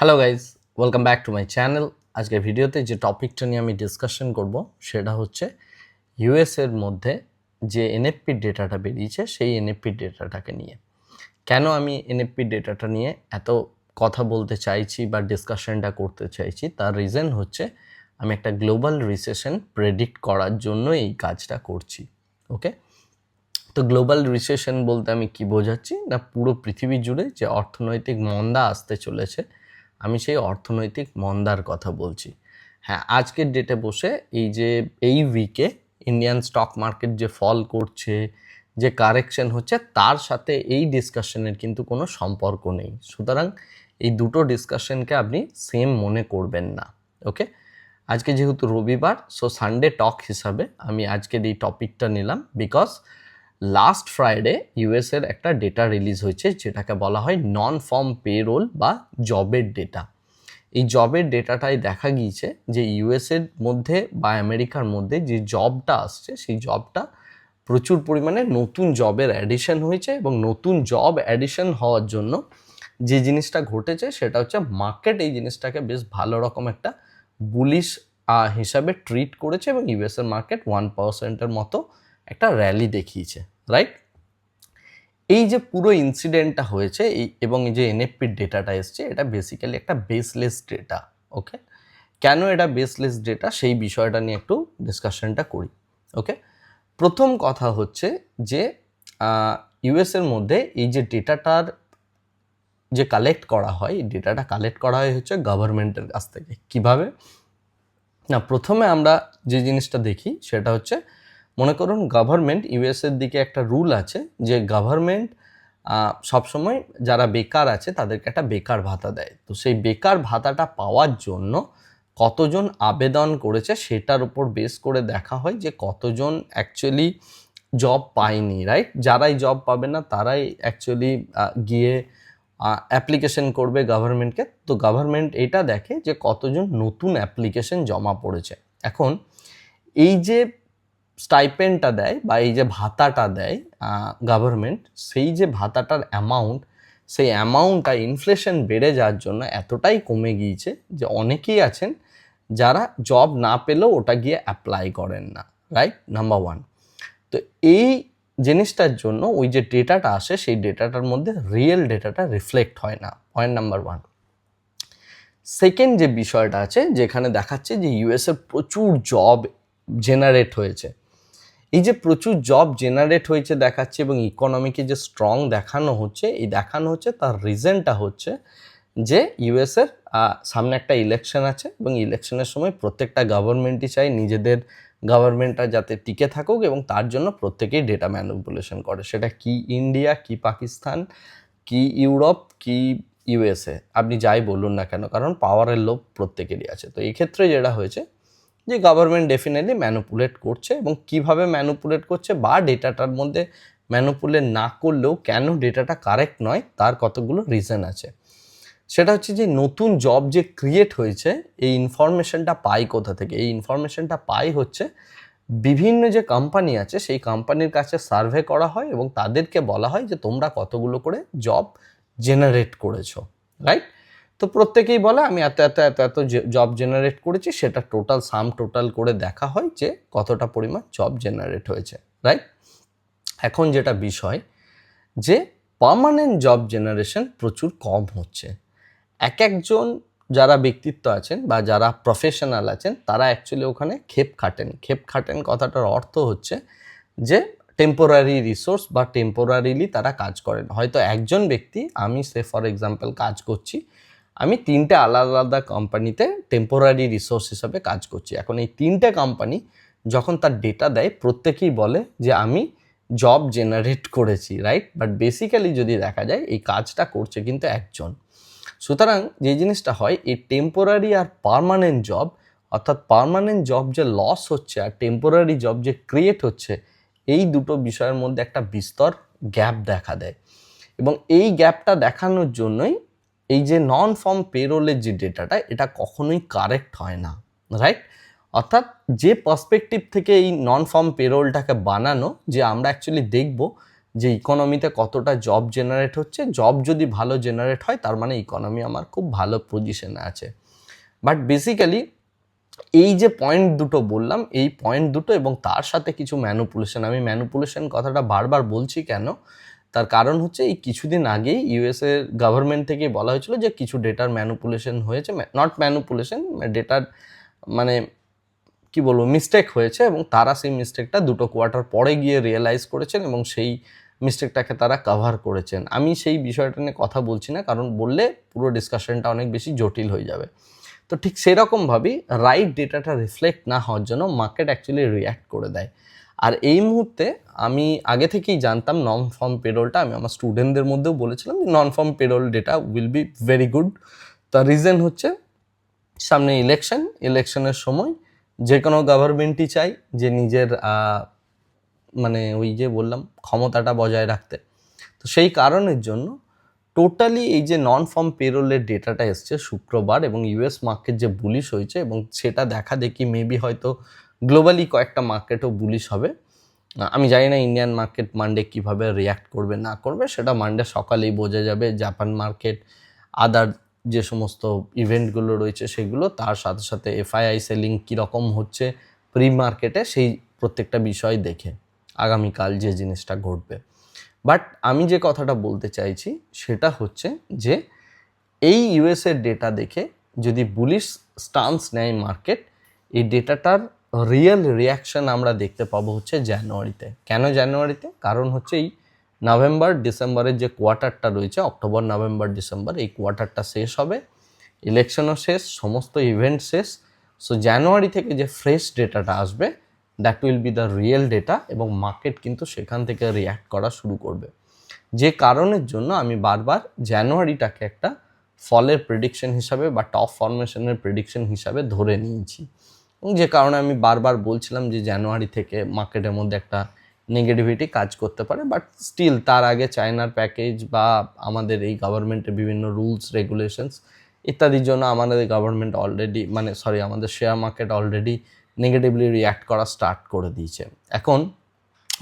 Hello guys welcome back to my channel আজকের ভিডিওতে যে টপিকটা নিয়ে আমি ডিসকাশন করব, সেটা হচ্ছে ইউএস এর মধ্যে যে এনএফপি ডেটাটা বেরিয়েছে, সেই এনএফপি ডেটাটাকে নিয়ে। কেন আমি এনএফপি ডেটাটা নিয়ে এত কথা বলতে চাইছি বা ডিসকাশনটা করতে চাইছি? তার রিজন হচ্ছে আমি একটা গ্লোবাল রিসেশন প্রেডিক্ট করার জন্য এই কাজটা করছি ওকে তো গ্লোবাল রিসেশন বলতে আমি কি বোঝাচ্ছি? না, পুরো পৃথিবী জুড়ে যে অর্থনৈতিক মন্দা আসতে চলেছে আমি সেই অর্থনৈতিক মন্দার কথা বলছি। হ্যাঁ আজকের ডেটে বসে এই যে, এই উইকে ইন্ডিয়ান স্টক মার্কেট যে ফল করছে, যে কারেকশন হচ্ছে, তার সাথে এই ডিসকাশনের কিন্তু কোনো সম্পর্ক নেই। সুতরাং এই দুটো ডিসকাশনকে আপনি সেম মনে করবেন না ওকে আজকে যেহেতু রবিবার সো সানডে টক হিসাবে আমি আজকের এই টপিকটা নিলাম বিকজ লাস্ট ফ্রাইডে ইউএসের একটা ডেটা রিলিজ হয়েছে, যেটাকে বলা হয় নন ফর্ম পেরোল বা জবের ডেটা এই জবের ডেটাটাই দেখা গিয়েছে যে ইউএসের মধ্যে বা আমেরিকার মধ্যে যে জবটা আসছে, সেই জবটা প্রচুর পরিমাণে নতুন জবের অ্যাডিশন হয়েছে এবং নতুন জব অ্যাডিশন হওয়ার জন্য যে জিনিসটা ঘটেছে, সেটা হচ্ছে মার্কেট এই জিনিসটাকে বেশ ভালো রকম একটা বুলিশ হিসাবে ট্রিট করেছে এবং ইউএসের মার্কেট ওয়ান পার্সেন্টের মতো একটা র্যালি দেখিয়েছে। রাইট এই যে পুরো ইনসিডেন্টটা হয়েছে এবং যে এনএফপির ডেটাটা এসছে, এটা বেসিক্যালি একটা বেসলেস ডেটা ওকে কেন এটা বেসলেস ডেটা সেই বিষয়টা নিয়ে একটু ডিসকাশনটা করি ওকে প্রথম কথা হচ্ছে যে ইউএসের মধ্যে এই যে ডেটাটার যে কালেক্ট করা হয়, এই ডেটাটা কালেক্ট করা হয় হচ্ছে গভর্নমেন্টের কাছ থেকে। কীভাবে? না, প্রথমে আমরা যে জিনিসটা দেখি, সেটা হচ্ছে মনে করুন গভর্নমেন্ট ইউএসের দিকে একটা রুল আছে যে গভর্নমেন্ট সবসময় যারা বেকার আছে তাদেরকে একটা বেকার ভাতা দেয়। তো সেই বেকার ভাতাটা পাওয়ার জন্য কতজন আবেদন করেছে সেটার উপর বেস করে দেখা হয় যে কতজন অ্যাকচুয়ালি জব পায়নি রাইট যারাই জব পাবে না তারাই অ্যাকচুয়ালি গিয়ে অ্যাপ্লিকেশন করবে গভর্নমেন্টকে তো গভর্নমেন্ট এটা দেখে যে কতজন নতুন অ্যাপ্লিকেশন জমা পড়েছে। এখন এই যে স্টাইপেন্ডটা দেয় বা এই যে ভাতাটা দেয় গভর্নমেন্ট সেই যে ভাতাটার অ্যামাউন্ট সেই অ্যামাউন্টটা ইনফ্লেশন বেড়ে যাওয়ার জন্য এতটাই কমে গিয়েছে যে অনেকেই আছেন যারা জব না পেলেও ওটা গিয়ে অ্যাপ্লাই করেন না রাইট নাম্বার ওয়ান তো এই জিনিসটার জন্য ওই যে ডেটাটা আসে, সেই ডেটাটার মধ্যে রিয়েল ডেটাটা রিফ্লেক্ট হয় না। পয়েন্ট নাম্বার ওয়ান সেকেন্ড যে বিষয়টা আছে, যেখানে দেখাচ্ছে যে ইউএসএ প্রচুর জব জেনারেট হয়েছে। এই যে প্রচুর জব জেনারেট হয়েছে দেখাচ্ছে এবং ইকোনমিকে যে স্ট্রং দেখানো হচ্ছে, এই দেখানো হচ্ছে, তার রিজনটা হচ্ছে যে ইউএসের সামনে একটা ইলেকশন আছে এবং ইলেকশনের সময় প্রত্যেকটা গভর্নমেন্টই চাই নিজেদের গভর্নমেন্টটা যাতে টিকে থাকুক এবং তার জন্য প্রত্যেকেই ডেটা ম্যানিপুলেশন করে। সেটা কি ইন্ডিয়া কি পাকিস্তান কি ইউরোপ কি ইউএসএ আপনি যাই বলুন না কেন, কারণ পাওয়ারের লোভ প্রত্যেকেরই আছে। তো এই ক্ষেত্রে যেটা হয়েছে যে গভর্নমেন্ট ডেফিনেটলি ম্যানুপুলেট করছে এবং কীভাবে ম্যানুপুলেট করছে বা ডেটাটার মধ্যে ম্যানুপুলেট না করলেও কেন ডেটাটা কারেক্ট নয়, তার কতগুলো রিজন আছে। সেটা হচ্ছে যে নতুন জব যে ক্রিয়েট হয়েছে, এই ইনফরমেশনটা পাই কোথা থেকে? এই ইনফরমেশনটা পাই হচ্ছে বিভিন্ন যে কোম্পানি আছে, সেই কোম্পানির কাছে সার্ভে করা হয় এবং তাদেরকে বলা হয় যে তোমরা কতগুলো করে জব জেনারেট করেছ রাইট তো প্রত্যেকেই বলে, আমি এত এত এত এত জব জেনারেট করেছি, সেটা টোটাল সাম টোটাল করে দেখা হয় যে কতটা পরিমাণ জব জেনারেট হয়েছে। রাইট এখন যেটা বিষয়, যে পার্মানেন্ট জব জেনারেশন প্রচুর কম হচ্ছে। এক একজন যারা ব্যক্তিত্ব আছেন বা যারা প্রফেশনাল আছেন, তারা অ্যাকচুয়ালি ওখানে খেপ খাটেন। খেপ খাটেন কথাটার অর্থ হচ্ছে যে টেম্পোরারি রিসোর্স বা টেম্পোরারিলি তারা কাজ করেন। হয়তো একজন ব্যক্তি, আমি সে ফর এক্সাম্পল কাজ করছি আমি তিনটে আলাদা আলাদা কোম্পানিতে টেম্পোরারি রিসোর্স হিসাবে কাজ করছি। এখন এই তিনটে কোম্পানি যখন তার ডেটা দেয়, প্রত্যেকেই বলে যে আমি জব জেনারেট করেছি রাইট বাট বেসিক্যালি যদি দেখা যায়, এই কাজটা করছে কিন্তু একজন। সুতরাং যে জিনিসটা হয়, এই টেম্পোরারি আর পারমানেন্ট জব অর্থাৎ পারমানেন্ট জব যে লস হচ্ছে আর টেম্পোরারি জব যে ক্রিয়েট হচ্ছে, এই দুটো বিষয়ের মধ্যে একটা বিস্তর গ্যাপ দেখা দেয়। এবং এই গ্যাপটা দেখানোর জন্যই এই যে নন ফর্ম পেরোলের যে ডেটাটা এটা কখনোই কারেক্ট হয় না রাইট অর্থাৎ যে পার্সপেক্টিভ থেকে এই নন ফর্ম পেরোলটাকে বানানো, যে আমরা অ্যাকচুয়ালি দেখব যে ইকোনমিতে কতটা জব জেনারেট হচ্ছে জব যদি ভালো জেনারেট হয়, তার মানে ইকোনমি আমার খুব ভালো পজিশনে আছে। বাট বেসিক্যালি এই যে পয়েন্ট দুটো বললাম, এই পয়েন্ট দুটো এবং তার সাথে কিছু ম্যানুপুলেশন আমি ম্যানুপুলেশন কথাটা বারবার বলছি কেন? তার কারণ হচ্ছে এই কিছুদিন আগেই ইউএসএ গভর্নমেন্ট থেকে বলা হয়েছিল যে কিছু ডেটার ম্যানুপুলেশন হয়েছে নট ম্যানুপুলেশন ডেটার মানে কি বলব মিস্টেক হয়েছে এবং তারা সেই মিস্টেকটা দুটো কোয়ার্টার পরে গিয়ে রিয়েলাইজ করেছেন এবং সেই মিস্টেকটাকে তারা কভার করেছেন। আমি সেই বিষয়টা নিয়ে কথা বলছি না, কারণ বললে পুরো ডিসকাশনটা অনেক বেশি জটিল হয়ে যাবে। তো ঠিক সেরকমভাবেই রাইট ডেটাটা রিফ্লেক্ট না হওয়ার জন্য মার্কেট অ্যাকচুয়ালি রিয়্যাক্ট করে দেয়। আর এই মুহূর্তে আমি আগে থেকেই জানতাম নন ফর্ম পেরোলটা আমি আমার স্টুডেন্টদের মধ্যেও বলেছিলাম যে non farm payroll data will be very good তার রিজন হচ্ছে, সামনে ইলেকশন ইলেকশনের সময় যে কোনো গভর্নমেন্টই চাই যে নিজের মানে ওই যে বললাম ক্ষমতাটা বজায় রাখতে। তো সেই কারণের জন্য টোটালি এই যে নন ফর্ম পেরোলের ডেটাটা এসছে শুক্রবার এবং ইউএস মার্কেট যে বুলিশ হয়েছে এবং সেটা দেখা দেখি মেবি হয়তো গ্লোবালি কয়েকটা মার্কেটও বুলিশ হবে। আমি জানি না ইন্ডিয়ান মার্কেট মানডে কীভাবে রিয়াক্ট করবে, না করবে, সেটা মানডে সকালেই বোঝা যাবে। জাপান মার্কেট আদার যে সমস্ত ইভেন্টগুলো রয়েছে সেগুলো, তার সাথে সাথে এফআইআই সেলিং কীরকম হচ্ছে প্রি মার্কেটে সেই প্রত্যেকটা বিষয় দেখে আগামীকাল যে জিনিসটা ঘটবে। বাট আমি যে কথাটা বলতে চাইছি, সেটা হচ্ছে যে এই ইউএসের ডেটা দেখে যদি বুলিশ স্টান্স নেয় মার্কেট এই ডেটাটার রিয়েল রিয়াকশন আমরা দেখতে পাবো হচ্ছে জানুয়ারিতে। কেন জানুয়ারিতে? কারণ হচ্ছে এই নভেম্বর, ডিসেম্বরের যে কোয়ার্টারটা রয়েছে, অক্টোবর, নভেম্বর, ডিসেম্বর, এই কোয়ার্টারটা শেষ হবে, ইলেকশনও শেষ, সমস্ত ইভেন্ট শেষ। সো জানুয়ারি থেকে যে ফ্রেশ ডেটাটা আসবে that will be the real data এবং মার্কেট কিন্তু সেখান থেকে রিয়্যাক্ট করা শুরু করবে। যে কারণের জন্য আমি বারবার জানুয়ারিটাকে একটা ফলের প্রেডিকশন হিসাবে বা টপ ফরমেশনের প্রেডিকশন হিসাবে ধরে নিয়েছি। যে কারণে আমি বারবার বলছিলাম যে জানুয়ারি থেকে মার্কেটের মধ্যে একটা নেগেটিভিটি কাজ করতে পারে বাট স্টিল তার আগে চায়নার প্যাকেজ বা আমাদের এই গভর্নমেন্টের বিভিন্ন রুলস রেগুলেশনস ইত্যাদির জন্য আমাদের গভর্নমেন্ট অলরেডি মানে সরি আমাদের share market already negatively react করা স্টার্ট করে দিয়েছে। এখন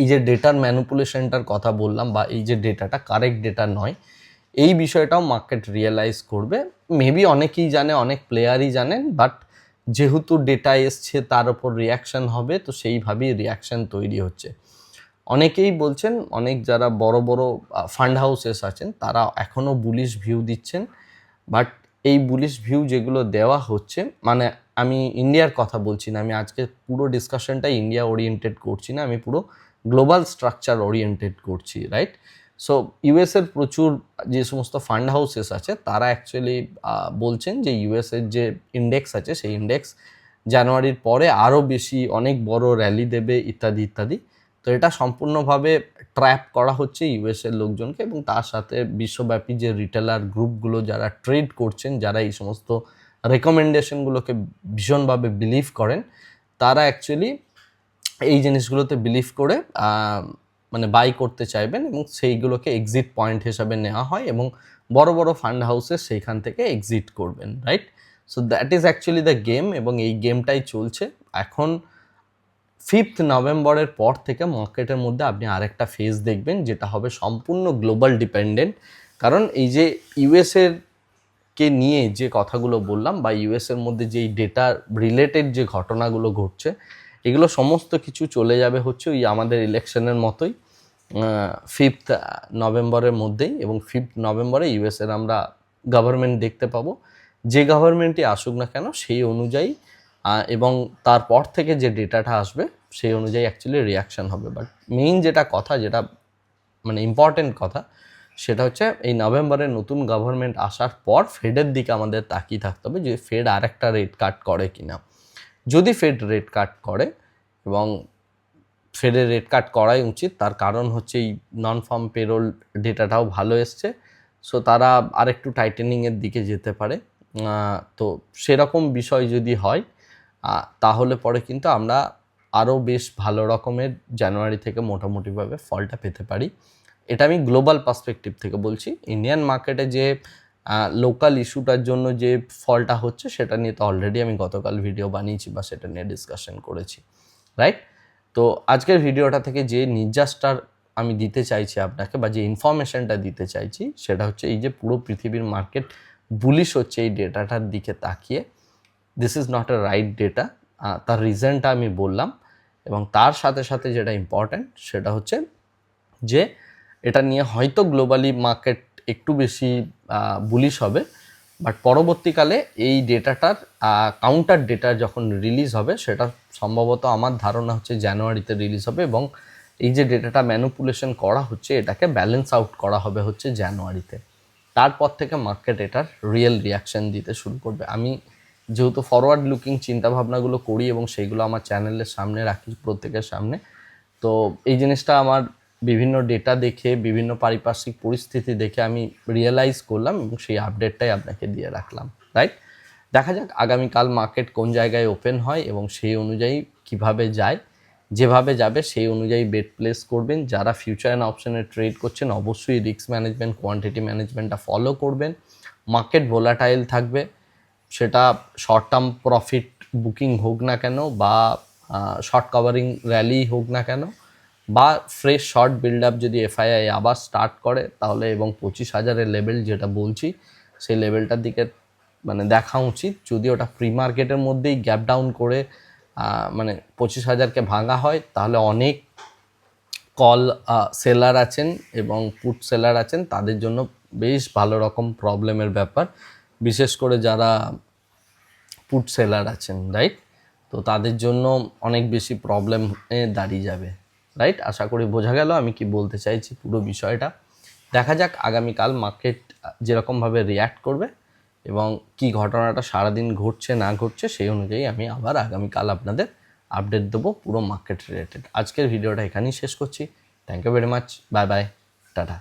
এই যে ডেটার ম্যানুপুলেশনটার কথা বললাম বা এই যে ডেটাটা কারেক্ট ডেটা নয়, এই বিষয়টাও মার্কেট রিয়েলাইজ করবে। মেবি অনেকেই জানে, অনেক প্লেয়ারই জানেন বাট যেহেতু ডেটা এসছে, তার ওপর রিয়াকশান হবে, তো সেইভাবেই রিয়াকশান তৈরি হচ্ছে। অনেকেই বলছেন, অনেক যারা বড় বড় ফান্ড হাউসেস আছেন, তারা এখনও বুলিশ ভিউ দিচ্ছেন। বাট এই বুলিশ ভিউ যেগুলো দেওয়া হচ্ছে মানে আমি ইন্ডিয়ার কথা বলছি না, আমি আজকে পুরো ডিসকাশনটা ইন্ডিয়া ওরিয়েন্টেড করছি না, আমি পুরো গ্লোবাল স্ট্রাকচার ওরিয়েন্টেড করছি রাইট সো ইউএসের প্রচুর যে সমস্ত ফান্ড হাউসেস আছে, তারা অ্যাকচুয়ালি বলছেন যে ইউএসের যে ইন্ডেক্স আছে, সেই ইন্ডেক্স জানুয়ারির পরে আরও বেশি অনেক বড় র্যালি দেবে, ইত্যাদি ইত্যাদি। তো এটা সম্পূর্ণভাবে ট্র্যাপ করা হচ্ছে ইউএসের লোকজনকে এবং তার সাথে বিশ্বব্যাপী যে রিটেলার গ্রুপগুলো যারা ট্রেড করছেন, যারা এই সমস্ত রেকমেন্ডেশনগুলোকে ভীষণভাবে বিলিভ করেন, তারা অ্যাকচুয়ালি এই জিনিসগুলোতে বিলিভ করে মানে বাই করতে চাইবেন এবং সেইগুলোকে এক্সিট পয়েন্ট হিসাবে নেওয়া হয় এবং বড় বড় ফান্ড হাউসে সেইখান থেকে এক্সিট করবেন right so that is actually the game এবং এই গেমটাই চলছে। এখন ফিফথ নভেম্বরের পর থেকে মার্কেটের মধ্যে আপনি আরেকটা ফেজ দেখবেন যেটা হবে সম্পূর্ণ গ্লোবাল ডিপেন্ডেন্ট কারণ এই যে ইউএসের কে নিয়ে যে কথাগুলো বললাম বা ইউএসের মধ্যে যেই ডেটা রিলেটেড যে ঘটনাগুলো ঘটছে এগুলো সমস্ত কিছু চলে যাবে হচ্ছে ওই আমাদের ইলেকশনের মতোই ফিফথ নভেম্বরের মধ্যেই এবং ফিফথ নভেম্বরে ইউএসের আমরা গভর্নমেন্ট দেখতে পাবো। যে গভর্নমেন্টই আসুক না কেন, সেই অনুযায়ী এবং তারপর থেকে যে ডেটাটা আসবে, সেই অনুযায়ী অ্যাকচুয়ালি রিয়াকশান হবে। বাট মেইন যেটা কথা, যেটা মানে ইম্পর্টেন্ট কথা, সেটা হচ্ছে এই নভেম্বরে নতুন গভর্নমেন্ট আসার পর ফেডের দিকে আমাদের তাকিয়ে থাকতে হবে যে ফেড আরেকটা রেট কাট করে কিনা। যদি ফেড রেট কাট করে এবং ফেডের রেট কাট করাই উচিত, তার কারণ হচ্ছে এই নন ফার্ম পেরোল ডেটাটাও ভালো এসছে। সো তারা আরেকটু টাইটেনিংয়ের দিকে যেতে পারে। তো সেরকম বিষয় যদি হয় তাহলে পরে কিন্তু আমরা আরও বেশ ভালো রকমের জানুয়ারি থেকে মোটামুটিভাবে ফলটা পেতে পারি। এটা আমি গ্লোবাল পার্সপেক্টিভ থেকে বলছি। ইন্ডিয়ান মার্কেটে যে লোকাল ইস্যুটার জন্য যে ফলটা হচ্ছে সেটা নিয়ে তো অলরেডি আমি গতকাল ভিডিও বানিয়েছি বা সেটা নিয়ে ডিসকাশন করেছি রাইট তো আজকের ভিডিওটা থেকে যে নির্যাসটার আমি দিতে চাইছি আপনাকে বা যে ইনফরমেশনটা দিতে চাইছি সেটা হচ্ছে এই যে পুরো পৃথিবীর মার্কেট বুলিশ হচ্ছে এই ডেটাটার দিকে তাকিয়ে। This is not a right data তার রিজনটা আমি বললাম এবং তার সাথে সাথে যেটা ইম্পর্ট্যান্ট সেটা হচ্ছে যে এটা নিয়ে হয়তো গ্লোবালি মার্কেট একটু বেশি বুলিশ হবে। বাট পরবর্তীকালে এই ডেটাটার কাউন্টার ডেটা যখন রিলিজ হবে, সেটা সম্ভবত আমার ধারণা হচ্ছে জানুয়ারিতে রিলিজ হবে এবং এই যে ডেটাটা ম্যানুপুলেশন করা হচ্ছে, এটাকে ব্যালেন্স আউট করা হবে হচ্ছে জানুয়ারিতে। তারপর থেকে মার্কেট এটার রিয়েল রিয়াকশন দিতে শুরু করবে। আমি যেহেতু ফরওয়ার্ড লুকিং চিন্তাভাবনাগুলো করি এবং সেইগুলো আমার চ্যানেলের সামনে রাখি, প্রত্যেকের সামনে, তো এই জিনিসটা আমার বিভিন্ন ডেটা দেখে, বিভিন্ন পারিপার্শ্বিক পরিস্থিতি দেখে আমি রিয়েলাইজ করলাম এবং সেই আপডেটটাই আপনাকে দিয়ে রাখলাম রাইট দেখা যাক আগামীকাল মার্কেট কোন জায়গায় ওপেন হয় এবং সেই অনুযায়ী কীভাবে যায়। যেভাবে যাবে সেই অনুযায়ী বেট প্লেস করবেন। যারা ফিউচার অ্যান্ড অপশনে ট্রেড করছেন, অবশ্যই রিস্ক ম্যানেজমেন্ট কোয়ান্টিটি ম্যানেজমেন্টটা ফলো করবেন। মার্কেট ভোলাটাইল থাকবে, সেটা শর্ট টার্ম প্রফিট বুকিং হোক না কেন বা শর্ট কভারিং র্যালি হোক না কেন। বা ফ্রেশ শর্ট বিল্ড আপ যদি এফআইআই আবার স্টার্ট করে, তাহলে এবং পঁচিশ হাজারের লেভেল যেটা বলছি, সেই লেভেলটার দিকে মানে দেখা উচিত। যদি ওটা প্রি মার্কেটের মধ্যেই গ্যাপ ডাউন করে মানে পঁচিশ হাজারকে ভাঙা হয়, তাহলে অনেক কল সেলার আছেন এবং পুট সেলার আছেন, তাদের জন্য বেশ ভালো রকম প্রবলেমের ব্যাপার। বিশেষ করে যারা পুট সেলার আছেন রাইট তো তাদের জন্য অনেক বেশি প্রবলেমে দাঁড়িয়ে যাবে। রাইট? আশা করি বোঝা গেল আমি কি বলতে চাইছি পুরো বিষয়টা। দেখা যাক আগামীকাল মার্কেট যেরকমভাবে রিয়্যাক্ট করবে এবং কি ঘটনাটা সারাদিন ঘটছে, না ঘটছে, সেই অনুযায়ী আমি আবার আগামীকাল আপনাদের আপডেট দেবো পুরো মার্কেট রিলেটেড আজকের ভিডিওটা এখানেই শেষ করছি। Thank you very much bye bye tata.